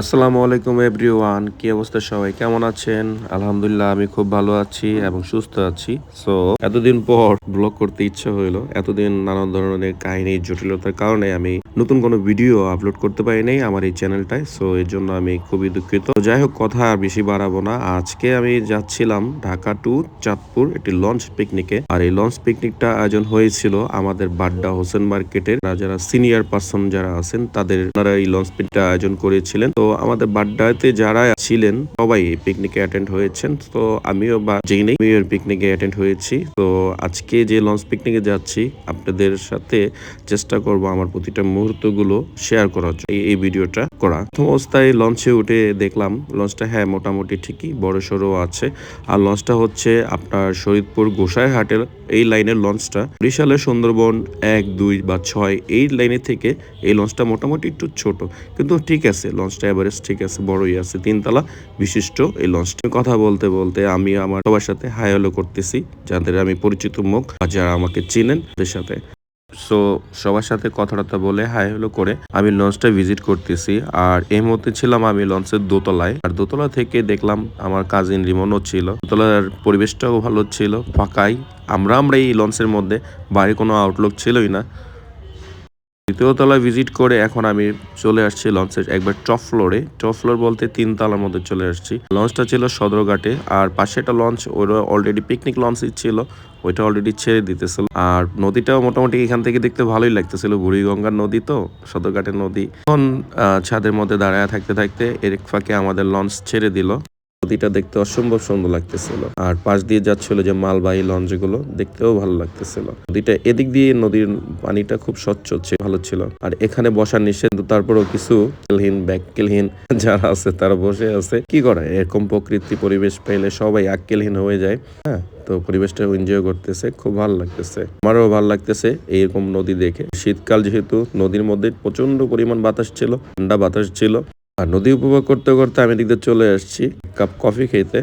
আসসালামু আলাইকুম এভরিওয়ান, কি অবস্থা সবাই? কেমন আছেন? আলহামদুলিল্লাহ, আমি খুব ভালো আছি এবং সুস্থ আছি। সো এতদিন পর ব্লগ করতে ইচ্ছা হইল। এতদিন নানান ধরনের কাহিনী, জটিলতার কারণে আমি নতুন কোনো ভিডিও আপলোড করতে পারি নাই আমার এই চ্যানেলটায় সো এর জন্য আমি খুবই দুঃখিত। যাই হোক, কথা আর বেশি বাড়াবো না। আজকে আমি যাচ্ছিলাম ঢাকা টু চাঁদপুর একটি লঞ্চ পিকনিকে আর এই লঞ্চ পিকনিকটা আয়োজন হয়েছিল আমাদের বাড্ডা হোসেন মার্কেটের। যারা সিনিয়র পার্সন যারা আছেন, তাদের ওনারা এই লঞ্চ পিকটা আয়োজন করেছিলেন। তো আমাদের বাড্ডাতে যারা ছিলেন, সবাই এই পিকনিকে অ্যাটেন্ড হয়েছেন। তো আমিও বা যেই নেই, আমিও পিকনিকে অ্যাটেন্ড হয়েছি। তো আজকে যে লঞ্চ পিকনিকে যাচ্ছি, আপনাদের সাথে চেষ্টা করব আমার প্রতিটা মুহূর্তগুলো শেয়ার করার জন্য এই- ভিডিওটা করা। প্রথম অবস্থায় লঞ্চে উঠে দেখলাম লঞ্চটা হ্যাঁ মোটামুটি ঠিকই, বড় সড়ো আছে। আর লঞ্চটা হচ্ছে আপনার শরীদপুর গোসাইহাটের এই লাইনের লঞ্চটা বরিশালের সুন্দরবন এক, দুই বা ছয়, এই লাইনের থেকে এই লঞ্চটা মোটামুটি একটু ছোট। কিন্তু ঠিক আছে লঞ্চটা এভারেজ ঠিক আছে, বড়ই আছে, তিনতলা বিশিষ্ট এই লঞ্চটা কথা বলতে বলতে আমি আমার সবার সাথে হাই হ্যালো করতেছি, যাদের আমি পরিচিত মুখ যারা আমাকে চিনেন, তাদের সাথে। সো সবার সাথে কথাবার্তা বলে হাই হ্যালো করে আমি লঞ্চটা ভিজিট করতেছি আর এই মুহূর্তে ছিলাম আমি লঞ্চের দোতলায়। আর দোতলা থেকে দেখলাম আমার কাজিন রিমনও ছিল। দোতলার পরিবেশটাও ভালো ছিল, ফাঁকাই। আমরা আমরা এই লঞ্চের মধ্যে বাইরে কোনো আউটলুক ছিলই না। দ্বিতীয় তলায় ভিজিট করে এখন আমি চলে আসছি লঞ্চের একবার টপ ফ্লোরে। টপ ফ্লোর বলতে তিন তলার মধ্যে চলে আসছি। লঞ্চটা ছিল সদরঘাটে আর পাশে একটা লঞ্চ ওরা অলরেডি পিকনিক লঞ্চই ছিল, ওইটা অলরেডি ছেড়ে দিতেছিল। আর নদীটাও মোটামুটি এখান থেকে দেখতে ভালোই লাগতেছিল। বুড়িগঙ্গার নদী তো, সদরঘাটের নদী। এখন ছাদের মধ্যে দাঁড়ায় থাকতে থাকতে এর ফাঁকে আমাদের লঞ্চ ছেড়ে দিল। নদীটা দেখতে অসম্ভব সুন্দর লাগতেছিল। আর পাশ দিয়ে যাচ্ছিল যে মালবাহী লঞ্চগুলো, দেখতেও ভালো লাগতেছিল। নদীটা এদিক দিয়ে নদীর পানিটা খুব স্বচ্ছ ভালো ছিল। আর এখানে বসার নিষেধ, তারপরেও কিছু কেলহীন ব্যাককেলহীন যারা আছে, তারা বসে আছে। কি করে? এরকম প্রকৃতি, পরিবেশ পেলে সবাই আক্কেলহীন হয়ে যায়। হ্যাঁ তো পরিবেশটা এনজয় করতেছে, খুব ভালো লাগতেছে। আমারও ভালো লাগতেছে এইরকম নদী দেখে। শীতকাল যেহেতু, নদীর মধ্যে প্রচণ্ড পরিমাণ বাতাস ছিল, ঠান্ডা বাতাস ছিল। আর নদী উপভোগ করতে করতে আমি দিকে চলে আসছি। কাপ কফি খেতে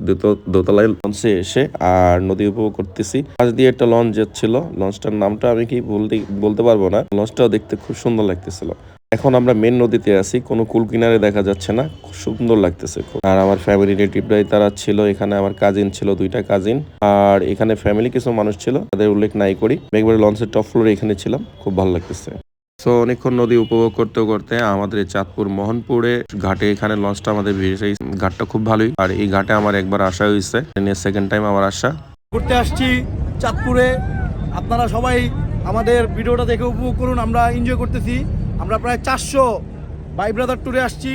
দুটো- দোতলায় লঞ্চে এসে আর নদী উপভোগ করতেছি। পাশ দিয়ে একটা লঞ্চ যাচ্ছিল, লঞ্চটার নামটা আমি কি বলতে বলতে পারব না। লঞ্চটাও দেখতে খুব সুন্দর লাগতেছিল। এখন আমরা মেন নদীতে আছি, কোনো কুল কিনারে দেখা যাচ্ছে না, খুব সুন্দর লাগতেছে খুব। আর আমার ফ্যামিলি রিলেটিভরাই তারা ছিল, এখানে আমার কাজিন ছিল, দুইটা কাজিন আর এখানে ফ্যামিলি কিছু মানুষ ছিল, তাদের উল্লেখ নাই করি। একবারে লঞ্চের টপ ফ্লোরে এখানে ছিলাম, খুব ভালো লাগতেছে। সো অনেকক্ষণ নদী উপভোগ করতে করতে আমাদের চাঁদপুর মোহনপুরে ঘাটে এখানে লঞ্চটা আমাদের ভিড়েছে। ঘাটটা খুব ভালোই। আর এই ঘাটে আমার একবার আসা হয়েছে। সেকেন্ড টাইম আমার আসা। ঘুরতে আসছি চাঁদপুরে। আপনারা সবাই আমাদের ভিডিওটা দেখে উপভোগ করুন। আমরা এনজয় করতেছি। আমরা প্রায় চারশো বাই ব্রাদার ট্যুরে আসছি।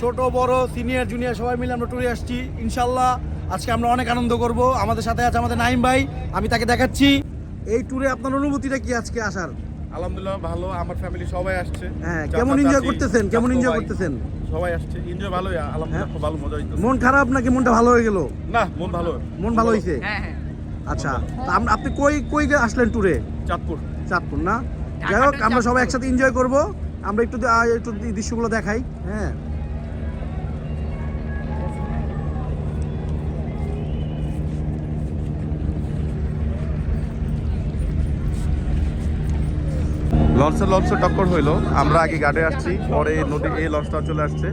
ছোট, বড় সিনিয়র জুনিয়র সবাই মিলে আমরা ট্যুরে আসছি। ইনশাল্লাহ আজকে আমরা অনেক আনন্দ করব। আমাদের সাথে আছে আমাদের নাইম ভাই। আমি তাকে দেখাচ্ছি। এই ট্যুরে আপনার অনুভূতিটা কি আজকে আসার? আলহামদুলিল্লাহ ভালো আমার ফ্যামিলি সবাই আসছে। হ্যাঁ কেমন এনজয় করতেছেন? কেমন এনজয় করতেছেন? সবাই আসছে। এনজয় ভালোই আলহামদুলিল্লাহ খুব ভালো মজা হইতেছে। মন খারাপ নাকি মনটা ভালো হয়ে গেল? না মন ভালো। মন ভালো হয়েছে আচ্ছা তা আচ্ছা আপনি কই কই আসলেন ট্যুরে চাঁদপুর। চাঁদপুর না? যাই হোক আমরা সবাই একসাথে এনজয় করব। আমরা একটু একটু দৃশ্যগুলো দেখাই হ্যাঁ। লঞ্চে লঞ্চে টক্কর হইল। আমরা আগে গাড়ি আসছি, পরে নদী, এই লঞ্চটা চলে আসছে।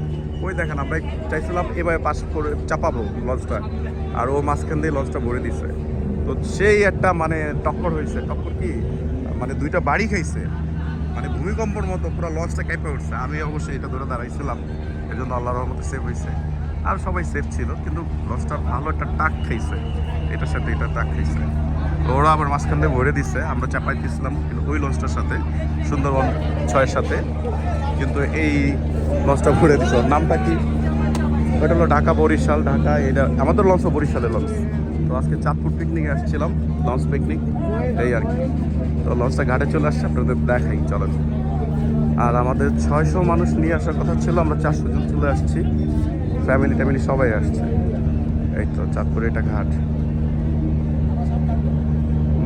ওই দেখেন, আমরা চাইছিলাম এভাবে পাশ করে চাপাবো লঞ্চটা, আর ও মাঝখান দিয়ে লঞ্চটা ভরে দিছে। তো সেই একটা মানে টক্কর হয়েছে টক্কর কি? মানে দুইটা বাড়ি খাইছে। মানে ভূমিকম্পর মতো পুরো লঞ্চটা কেঁপে উঠছে। আমি অবশ্যই এটা ধরে দাঁড়াইছিলাম। এই জন্য আল্লাহর রহমতে সেভ হয়েছে আর সবাই সেফ ছিল, কিন্তু লঞ্চটা ভালো একটা টাক খাইছে। এটার সাথে এটা টাক খাইছে। ওরা আবার মাঝখান দিয়ে ভরে দিচ্ছে আমরা চাপাই দিয়েছিলাম ওই লঞ্চটার সাথে, সুন্দরবন ছয়ের সাথে। কিন্তু এই লঞ্চটা ভরে দিচ্ছে নামটা কি? ওটা হলো ঢাকা বরিশাল, ঢাকা এটা আমাদের লঞ্চ বরিশালের লঞ্চ তো আজকে চাঁদপুর পিকনিকে আসছিলাম লঞ্চ পিকনিক এই আর কি। তো লঞ্চটা ঘাটে চলে আসছে, আপনাদের দেখাই, চলেন। আর আমাদের ছয়শো মানুষ নিয়ে আসার কথা ছিল, আমরা চারশো জন চলে আসছি। ফ্যামিলি ট্যামিলি সবাই আসছে। এই তো, চাঁদপুর এটা ঘাট।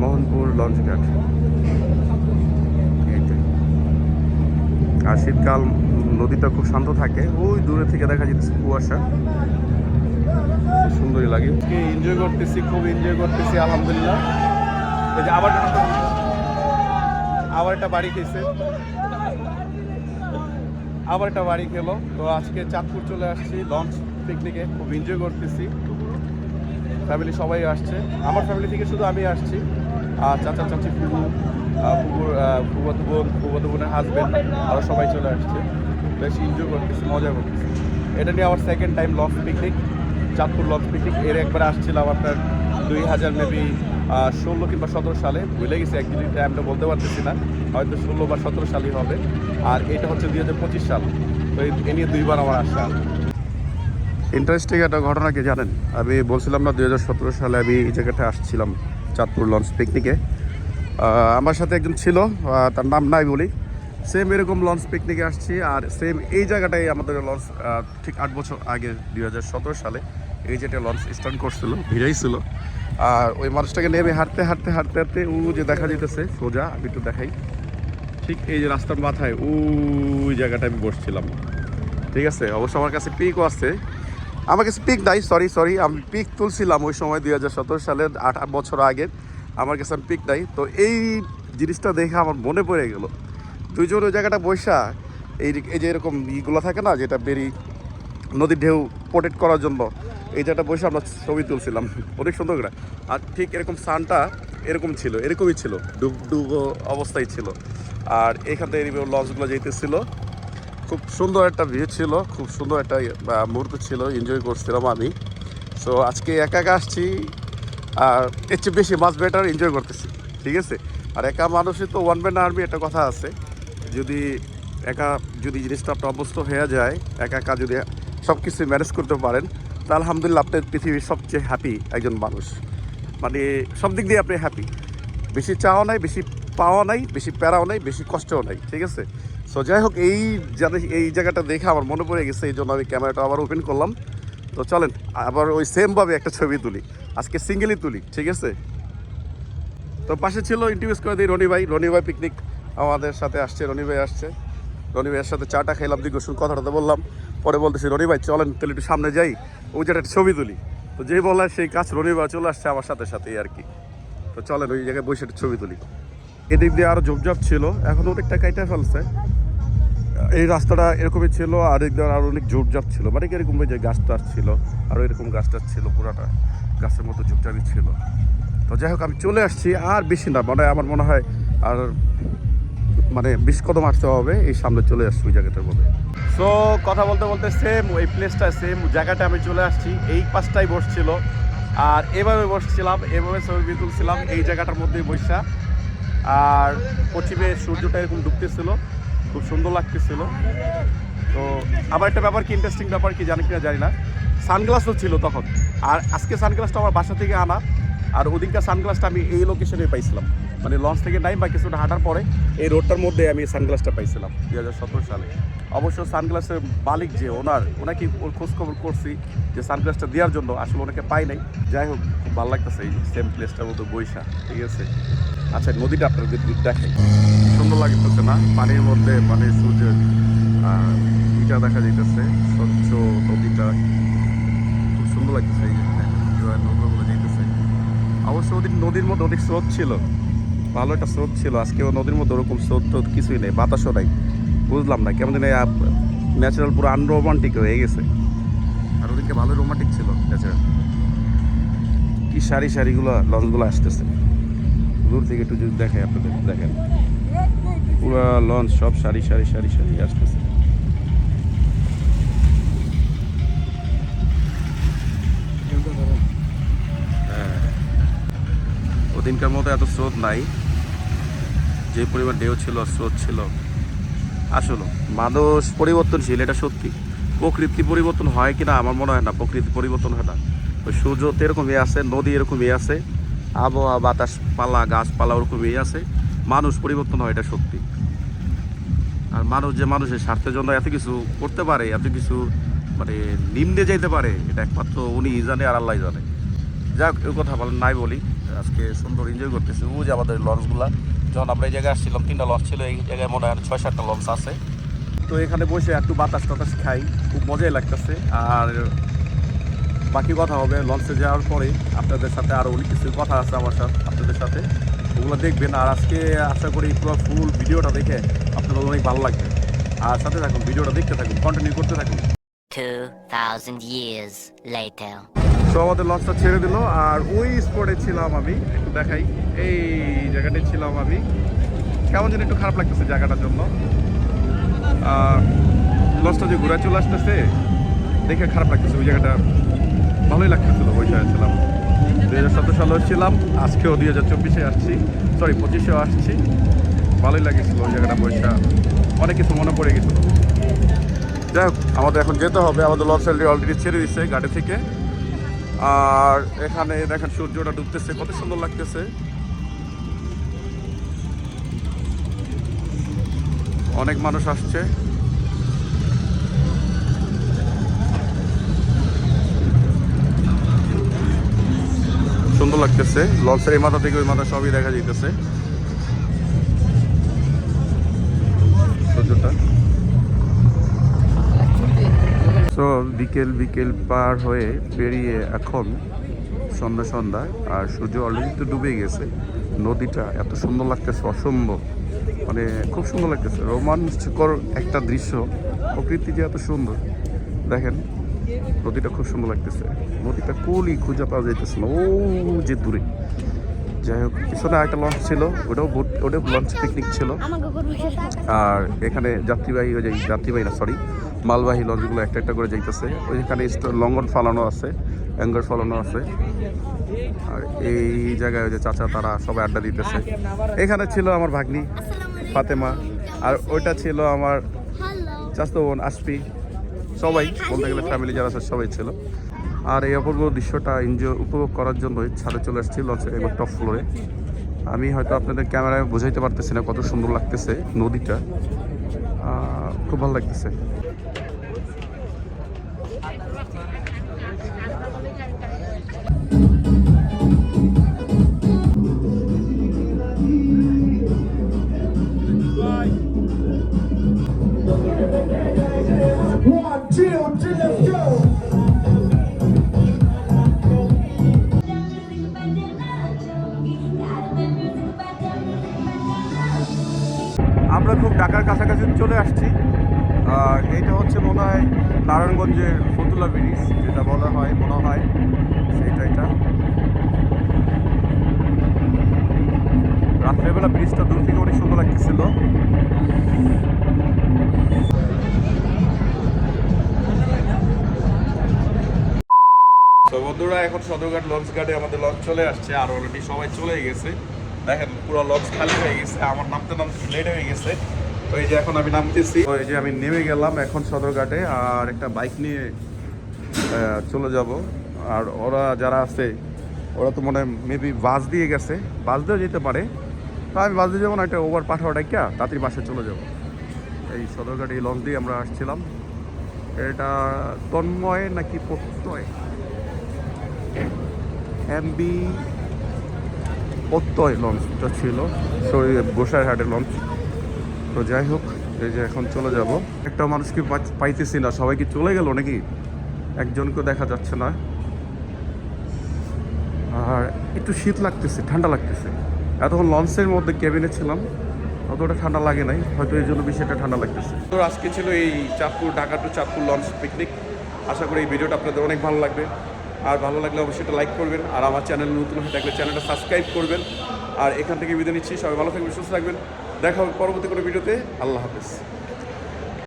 মোহনপুর লঞ্চ ঘাট। আর শীতকাল, নদীটা খুব শান্ত থাকে। ওই দূরে থেকে দেখা যেতেছে কুয়াশা। খুব সুন্দরই লাগে। এনজয় করতেছি, খুব এনজয় করতেছি, আলহামদুলিল্লাহ। যে আবার আবার একটা বাড়ি খেয়েছে। আবার একটা বাড়ি খেলো। তো আজকে চাঁদপুর চলে আসছি, লঞ্চ পিকনিকে খুব এনজয় করতেছি। ফ্যামিলি সবাই আসছে। আমার ফ্যামিলি থেকে শুধু আমি আসছি। চাচা চাচি ফুবু ফুবুর আহ, বোন ফুফাতো বোনের হাজবেন্ড আরও সবাই চলে আসছে। বেশ এনজয় করতেছি মজা করতেছি। এটা নিয়ে আমার second time launch picnic Chandpur launch picnic এর একবার আসছিলাম আপনার দুই হাজার মেবি ষোলো কিংবা সতেরো সালে। ভুলে গেছি একদিন টাইমটা বলতে পারতেছি না। হয়তো ষোলো বা সতেরো সালই হবে। আর এটা হচ্ছে দুই হাজার পঁচিশ সাল। তো এ নিয়ে দুইবার আমার আসা। ইন্টারেস্টিং একটা ঘটনা কি জানেন? আমি বলছিলাম না দুই হাজার সতেরো সালে আমি এই জায়গাটা আসছিলাম। চাঁদপুর লঞ্চ পিকনিকে আমার সাথে একজন ছিল তার নাম নাই বলি। সেম এরকম লঞ্চ পিকনিকে আসছি আর সেম এই জায়গাটাই আমাদের লঞ্চ ঠিক আট বছর আগে, দুই হাজার সতেরো সালে এই যেটা লঞ্চ স্টার্ট করছিল, ভিড়াই ছিল। আর ওই মানুষটাকে নেমে হাঁটতে হাঁটতে হাঁটতে হাঁটতে ও যে দেখা যেতেছে সোজা, আমি একটু দেখাই। ঠিক এই যে রাস্তার মাথায় ওই জায়গাটা আমি বসছিলাম। ঠিক আছে? অবশ্য আমার কাছে পিকও আছে আমার কাছে পিক নাই সরি সরি আমি পিক তুলছিলাম ওই সময় দুই হাজার সতেরো সালের আট বছর আগে। আমার কাছে পিক নাই। তো এই জিনিসটা দেখে আমার মনে পড়ে গেল। দুইজন ওই জায়গাটা বৈশা এই এই যে এরকম ইগুলো থাকে না, যেটা বেরি, নদীর ঢেউ প্রোটেক্ট করার জন্য, এই জায়গাটা বসে আমরা ছবি তুলছিলাম। অনেক সুন্দর করে। আর ঠিক এরকম সানটা এরকম ছিল, এরকমই ছিল, ডুব ডুব অবস্থায় ছিল। আর এখান থেকে লঞ্চগুলো যেতেছিল খুব সুন্দর একটা ভিউ ছিল, খুব সুন্দর একটা মুহূর্ত ছিল এনজয় করছিলাম আমি। সো আজকে একা একা আসছি, আর এর চেয়ে বেশি মাছ বেটার এনজয় করতেছি, ঠিক আছে? আর একা মানুষই তো ওয়ান ম্যান আর্মি একটা কথা আছে, যদি একা যদি জিনিসটা আপনার অভ্যস্ত হয়ে যায়, একা একা যদি সব কিছু ম্যানেজ করতে পারেন, তা আলহামদুলিল্লাহ আপনি পৃথিবীর সবচেয়ে হ্যাপি একজন মানুষ। মানে সব দিক দিয়ে আপনি হ্যাপি বেশি চাওয়া নাই, বেশি পাওয়া নাই, বেশি প্যারাও নাই, বেশি কষ্টও নাই, ঠিক আছে? সো যাই হোক, এই এই জায়গাটা দেখে আমার মনে পড়ে গেছে, এই জন্য আমি ক্যামেরাটা আবার ওপেন করলাম। তো চলেন, আবার ওই সেমভাবে একটা ছবি তুলি। আজকে সিঙ্গেলই তুলি, ঠিক আছে? তো পাশে ছিল ইন্ট্রোডিউস করে দিই রনি ভাই। রনি ভাই পিকনিক আমাদের সাথে আসছে, রনি ভাই আসছে। রনি ভাইয়ের সাথে চাটা দিকে শুন কথাটা তো বললাম। পরে বলতেছি, রনি ভাই, চলেন তাহলে একটু সামনে যাই। ওই জায়গাটা ছবি তুলি। তো যেই বলার সেই কাজ রনি ভাই চলে আসছে আমার সাথে সাথেই আর কি। তো চলেন, ওই জায়গায় বসে একটা ছবি তুলি। এদিক দিয়ে আরও ঝোপঝাপ ছিল, এখন অনেকটা কাইটা ফেলছে। এই রাস্তাটা এরকমই ছিল, আর এদিক দিয়ে আরও অনেক ঝোপঝাপ ছিল। মানে এরকম যে গাছ টাছ ছিল, আর এরকম গাছ টাছ ছিল পুরাটা। গাছের মতো ঝোপঝাপই ছিল। তো যাই হোক, আমি চলে আসছি, আর বেশি না মানে আমার মনে হয় আর মানে বিশ কদম আসতে হবে, এই সামনে চলে আসছি ওই জায়গাটার মধ্যে। সো কথা বলতে বলতে সেম ওই প্লেসটা সেম জায়গাটা আমি চলে আসছি, এই পাশটাই বসছিল। আর এভাবে বসছিলাম, এভাবে ছবি তুলছিলাম, এই জায়গাটার মধ্যেই বসা। আর পশ্চিমে সূর্যটা এরকম ডুবতেছিল। খুব সুন্দর লাগতেছিল। তো আবার একটা ব্যাপার কি ইন্টারেস্টিং ব্যাপার কি জানি কিনা জানি না। সানগ্লাসও ছিল তখন। আর আজকে সানগ্লাসটা আমার বাসা থেকে আনা। আর ওদিনকার সানগ্লাসটা আমি এই লোকেশনে পাইছিলাম। মানে লঞ্চ থেকে নাই বা কিছুটা হাঁটার পরে এই রোডটার মধ্যে আমি সানগ্লাসটা পাইছিলাম দুই হাজার সতেরো সালে। অবশ্য সানগ্লাসের মালিক যে ওনার, ওনাকে ওর খোঁজখবর করছি যে সানগ্লাসটা দেওয়ার জন্য। আসলে ওনাকে পাই নাই। যাই হোক, খুব ভালো লাগতেছে এই সেম প্লেসটার মতো বৈশা ঠিক আছে? আচ্ছা নদীটা আপনাদের দেখাই। সুন্দর লাগতেছে না? পানির মধ্যে মানে সূর্যের ইটা দেখা যাইতেছে, স্বচ্ছ নদীটা। খুব সুন্দর লাগতেছে এই অবশ্য ওদিন নদীর মধ্যে অনেক স্রোত ছিল। ভালো একটা স্রোত ছিল। আজকেও নদীর মধ্যে ওরকম স্রোত টোত কিছুই নেই, বাতাসও নাই। বুঝলাম না, কেমন জানি ন্যাচারাল পুরো আনরোমান্টিক হয়ে গেছে। আর ওদিকে ভালো রোমান্টিক ছিল ন্যাচারাল কি সারি সারিগুলো, লঞ্চগুলো আসতেছে। দূর থেকে একটু যদি দেখে আপনাদের, দেখেন। পুরো লঞ্চ সব সারি সারি সারি সারি আসতেছে। হ্যাঁ। ওদিনকার মতো এত স্রোত নাই। যে পরিমাণ ঢেউ ছিল, স্রোত ছিল। আসলে, মানুষ পরিবর্তনশীল, এটা সত্যি। প্রকৃতি পরিবর্তন হয় কিনা, আমার মনে হয় না। প্রকৃতি পরিবর্তন হয় না। সূর্য তো এরকমই আছে, নদী এরকমই আছে। আবহাওয়া, বাতাস পালা, গাছপালা ওরকমই আছে। মানুষ পরিবর্তন হয়, এটা সত্যি। আর মানুষ যে মানুষের স্বার্থের জন্য এত কিছু করতে পারে, এত কিছু মানে নিম্নে যাইতে পারে, এটা একমাত্র উনি জানে আর আল্লাহ জানে। যাক ওই কথা বলেন, নাই বলি। আজকে সুন্দর এনজয় করতেছি। ও যে আমাদের লঞ্চগুলা। যখন আমরা এই জায়গায় আসছিলাম, তিনটা লঞ্চ ছিল, এই জায়গায় মনে হয় ছয় সাতটা লঞ্চ আছে। তো এখানে বসে একটু বাতাস টাতাস খাই, খুব মজাই লাগতেছে। আর বাকি কথা হবে লঞ্চে যাওয়ার পরে আপনাদের সাথে আরও অনেক কিছু কথা আছে আমার সাথে আপনাদের সাথে। ওগুলো দেখবেন আর আজকে আশা করি পুরো ফুল ভিডিওটা দেখে আপনাদের অনেক ভালো লাগবে। আর সাথে থাকুন ভিডিওটা দেখতে থাকুন কন্টিনিউ করতে থাকুন। 2,000 years later. সো আমাদের লঞ্চটা ছেড়ে দিল আর ওই স্পটে ছিলাম আমি একটু দেখাই। এই জায়গাটায় ছিলাম আমি। কেমন যেন একটু খারাপ লাগতেছে জায়গাটার জন্য। আর লঞ্চটা যে ঘুরে চলে আসতেছে দেখে খারাপ লাগতেছে ওই জায়গাটা। ভালোই লাগতেছিল জায়গায় ছিলাম দুই হাজার সতেরো সালে ছিলাম আজকেও দুই হাজার চব্বিশে আসছি সরি পঁচিশেও আসছি। ভালোই লাগেছিল ওই জায়গাটা বৈশা অনেক কিছু মনে পড়ে গেছিল। যাই হোক, আমাদের এখন যেতে হবে, আমাদের লঞ্চ অলরেডি ছেড়ে দিচ্ছে গাড়ি থেকে। আর এখানে দেখেন সূর্যটা ডুবতেছে, কত সুন্দর লাগতেছে। অনেক মানুষ আসছে। সুন্দর লাগতেছে। লঞ্চের এই মাথা থেকে ওই মাথা সবই দেখা যাইতেছে। সূর্যটা। বিকেল বিকেল পার হয়ে পেরিয়ে এখন সন্ধ্যা সন্ধ্যা, আর সূর্য অলরেডি তো ডুবে গেছে। নদীটা এত সুন্দর লাগতেছে, অসম্ভব। মানে খুব সুন্দর লাগতেছে। রোমাঞ্চকর একটা দৃশ্য। প্রকৃতি যে এত সুন্দর। দেখেন নদীটা খুব সুন্দর লাগতেছে। নদীটা কোলই খুঁজে পাওয়া যাইতেছে না। ও যে দূরে। যাই হোক পিছনে একটা লঞ্চ ছিল। ওটাও বোট ওটাও লঞ্চ পিকনিক ছিল। আর এখানে যাত্রীবাহী ওই যে যাত্রীবাহী না সরি মালবাহী লঞ্চগুলো একটা একটা করে যাইতেছে। ওইখানে লঙ্গন ফালানো আছে অ্যাঙ্গার ফালানো আছে। আর এই জায়গায় ওই যে চাচা তারা সবাই আড্ডা দিতেছে। এখানে ছিল আমার ভাগ্নি ফাতেমা। আর ওইটা ছিল আমার চাস্তো বোন আসপি সবাই, বলতে গেলে ফ্যামিলি যারা আছে, সবাই ছিল। আর এই অপূর্ব দৃশ্যটা এনজয় উপভোগ করার জন্যই ছাদে চলে আসছি লঞ্চের একবার টপ ফ্লোরে আমি হয়তো আপনাদের ক্যামেরায় বোঝাইতে পারতেছি না কত সুন্দর লাগতেছে নদীটা। খুব ভালো লাগতেছে। Let's go. আমরা খুব ঢাকার কাছাকাছি চলে আসছি আর এইটা হচ্ছে মনে হয় নারায়ণগঞ্জের ফতুল্লা ব্রিজ, যেটা বলা হয়, মনে হয় সেটা এটা রাত্রেবেলা ব্রিজটা দূর থেকে অনেক সুন্দর লাগতেছিল এখন সদরঘাট লঞ্চ ঘাটে আমাদের লঞ্চ চলে আসছে, আর অলরেডি সবাই চলে গেছে। দেখেন, পুরো লঞ্চ খালি হয়ে গেছে, আমার নামতে নামতে লেট হয়ে গেছে। তো এই যে এখন আমি নামতেছি। এই যে আমি নেমে গেলাম এখন সদরঘাটে, আর একটা বাইক নিয়ে চলে যাব। আর ওরা যারা আছে, ওরা তো মনে হয় মেবি বাস দিয়ে গেছে। বাস দিয়েও যেতে পারে। তো আমি বাস দিয়ে যাব, না একটা ওভার পাঠাও ডাকিয়া তাড়াতাড়ি বাসে চলে যাব। এই সদরঘাটে এই লঞ্চ দিয়ে আমরা আসছিলাম। এটা তন্ময় নাকি প্রত্যয়? এমবি প্রত্যয় লঞ্চটা ছিল। সরি গোসাইহাটের লঞ্চ তো যাই হোক, এই যে এখন চলে যাব। একটা মানুষকে পাইতেছি না? সবাই কি চলে গেল নাকি? একজনকেও দেখা যাচ্ছে না। আর একটু শীত লাগতেছে, ঠান্ডা লাগতেছে। এতক্ষণ লঞ্চের মধ্যে কেবিনে ছিলাম। অতটা ঠান্ডা লাগে নাই। হয়তো এই জন্য একটা ঠান্ডা লাগতেছে। তো আজকে ছিল এই Chandpur, Dhaka to Chandpur launch picnic আশা করি এই ভিডিওটা আপনাদের অনেক ভালো লাগবে। আর ভালো লাগলে অবশ্যই এটা লাইক করবেন। আর আমার চ্যানেল নতুন হয়ে থাকলে চ্যানেলটা সাবস্ক্রাইব করবেন। আর এখান থেকে বিদায় নিচ্ছি। সবাই ভালো থাকবেন, সুস্থ থাকবেন। দেখা হবে পরবর্তী কোনো ভিডিওতে। আল্লাহ হাফেজ।